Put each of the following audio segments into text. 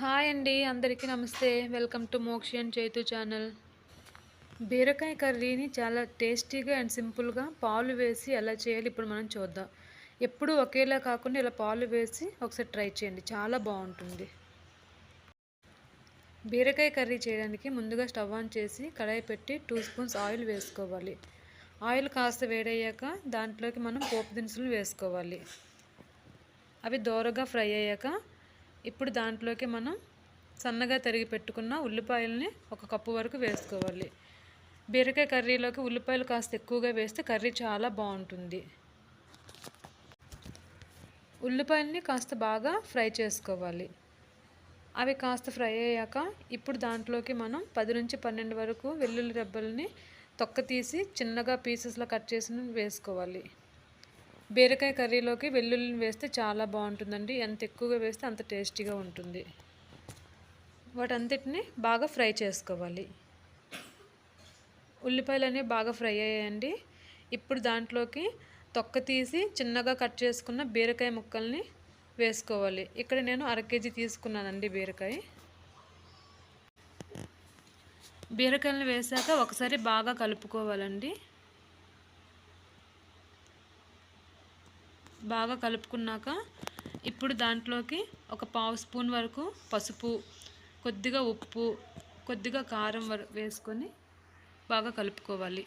Hi అండి అందరికీ నమస్తే. Welcome to Mokshian Chaitu channel. బీరకాయ కర్రీని చాలా టేస్టీగా అండ్ సింపుల్గా పాలు వేసి ఎలా చేయాలి ఇప్పుడు మనం చూద్దాం. ఎప్పుడు ఒకేలా కాకుండా ఇలా పాలు వేసి ఒకసారి ట్రై చేయండి. చాలా బాగుంటుంది. బీరకాయ కర్రీ చేయడానికి ముందుగా స్టవ్ ఆన్ చేసి కడాయి పెట్టి టూ స్పూన్స్ ఆయిల్ వేసుకోవాలి. ఆయిల్ కాస్త వేడయ్యాక దాంట్లోకి మనం పోపు దినుసులు వేసుకోవాలి. అవి దోరగా ఫ్రై అయ్యాక ఇప్పుడు దాంట్లోకి మనం సన్నగా తరిగి పెట్టుకున్న ఉల్లిపాయలని ఒక కప్పు వరకు వేసుకోవాలి. బీరకాయ కర్రీలోకి ఉల్లిపాయలు కాస్త ఎక్కువగా వేస్తే కర్రీ చాలా బాగుంటుంది. ఉల్లిపాయలని కాస్త బాగా ఫ్రై చేసుకోవాలి. అవి కాస్త ఫ్రై అయ్యాక ఇప్పుడు దాంట్లోకి మనం పది నుంచి పన్నెండు వరకు వెల్లుల్లి రెబ్బల్ని తొక్క తీసి చిన్నగా పీసెస్లో కట్ చేసి వేసుకోవాలి. బీరకాయ కర్రీలోకి వెల్లుల్లిని వేస్తే చాలా బాగుంటుందండి. ఎంత ఎక్కువగా వేస్తే అంత టేస్టీగా ఉంటుంది. వాటంతటిని బాగా ఫ్రై చేసుకోవాలి. ఉల్లిపాయలు అనేవి బాగా ఫ్రై అయ్యాయండి. ఇప్పుడు దాంట్లోకి తొక్క తీసి చిన్నగా కట్ చేసుకున్న బీరకాయ ముక్కల్ని వేసుకోవాలి. ఇక్కడ నేను అర కేజీ తీసుకున్నానండి బీరకాయ. బీరకాయలను వేసాక ఒకసారి బాగా కలుపుకోవాలండి. బాగా కలుపుకున్నాక ఇప్పుడు దాంట్లోకి ఒక పావు స్పూన్ వరకు పసుపు కొద్దిగా ఉప్పు కొద్దిగా కారం వేసుకొని బాగా కలుపుకోవాలి.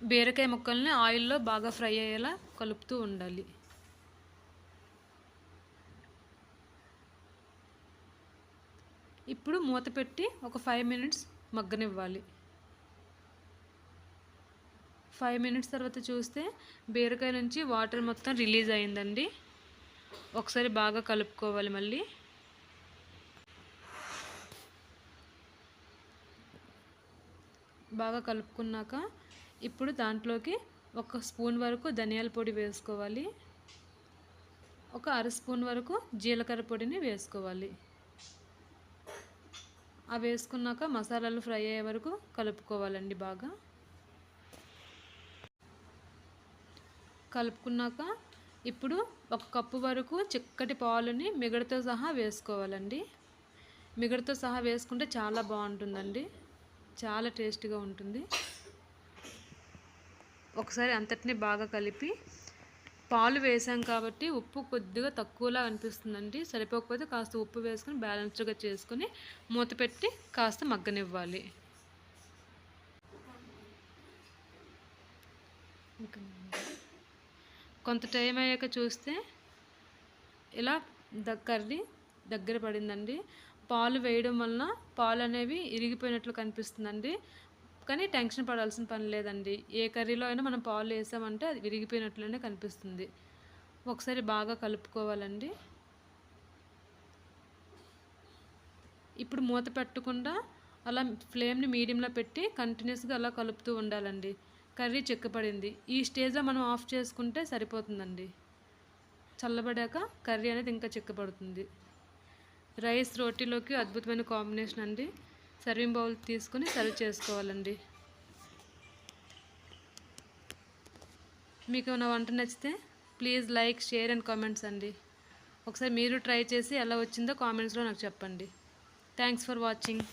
బీరకాయ ముక్కల్ని ఆయిల్లో బాగా ఫ్రై అయ్యేలా కలుపుతూ ఉండాలి. ఇప్పుడు మూత పెట్టి ఒక ఫైవ్ మినిట్స్ మగ్గనివ్వాలి. ఫైవ్ మినిట్స్ తర్వాత చూస్తే బీరకాయ నుంచి వాటర్ మొత్తం రిలీజ్ అయిందండి. ఒకసారి బాగా కలుపుకోవాలి మళ్ళీ. బాగా కలుపుకున్నాక ఇప్పుడు దాంట్లోకి ఒక స్పూన్ వరకు ధనియాల పొడి వేసుకోవాలి. ఒక అర స్పూన్ వరకు జీలకర్ర పొడిని వేసుకోవాలి. అవి వేసుకున్నాక మసాలాలు ఫ్రై అయ్యే వరకు కలుపుకోవాలండి బాగా. కలుపుకున్నాక ఇప్పుడు ఒక కప్పు వరకు చిక్కటి పాలుని మిగడతో సహా వేసుకోవాలండి. మిగడతో సహా వేసుకుంటే చాలా బాగుంటుందండి. చాలా టేస్టీగా ఉంటుంది. ఒకసారి అంతటిని బాగా కలిపి పాలు వేసాం కాబట్టి ఉప్పు కొద్దిగా తక్కువలా అనిపిస్తుందండి. సరిపోకపోతే కాస్త ఉప్పు వేసుకొని బ్యాలెన్స్డ్గా చేసుకొని మూత పెట్టి కాస్త మగ్గనివ్వాలి. ఇంకా కొంత టైం అయ్యాక చూస్తే ఇలా ద కర్రీ దగ్గర పడిందండి. పాలు వేయడం వలన పాలు అనేవి ఇరిగిపోయినట్లు కనిపిస్తుందండి. కానీ టెన్షన్ పడాల్సిన పని లేదండి. ఏ కర్రీలో అయినా మనం పాలు వేసామంటే అది విరిగిపోయినట్లనే కనిపిస్తుంది. ఒకసారి బాగా కలుపుకోవాలండి. ఇప్పుడు మూత పెట్టకుండా అలా ఫ్లేమ్ని మీడియంలో పెట్టి కంటిన్యూస్గా అలా కలుపుతూ ఉండాలండి. కర్రీ చెక్కపడింది ఈ స్టేజ్లో మనం ఆఫ్ చేసుకుంటే సరిపోతుందండి. చల్లబడాక కర్రీ అనేది ఇంకా చెక్కపడుతుంది రైస్ రోటీలోకి అద్భుతమైన కాంబినేషన్ అండి. సర్వింగ్ బౌల్ తీసుకొని సర్వ్ చేసుకోవాలండి. మీకు నా వంట నచ్చితే please like share and comments అండి. ఒకసారి మీరు ట్రై చేసి ఎలా వచ్చిందో కామెంట్స్లో నాకు చెప్పండి. Thanks for watching.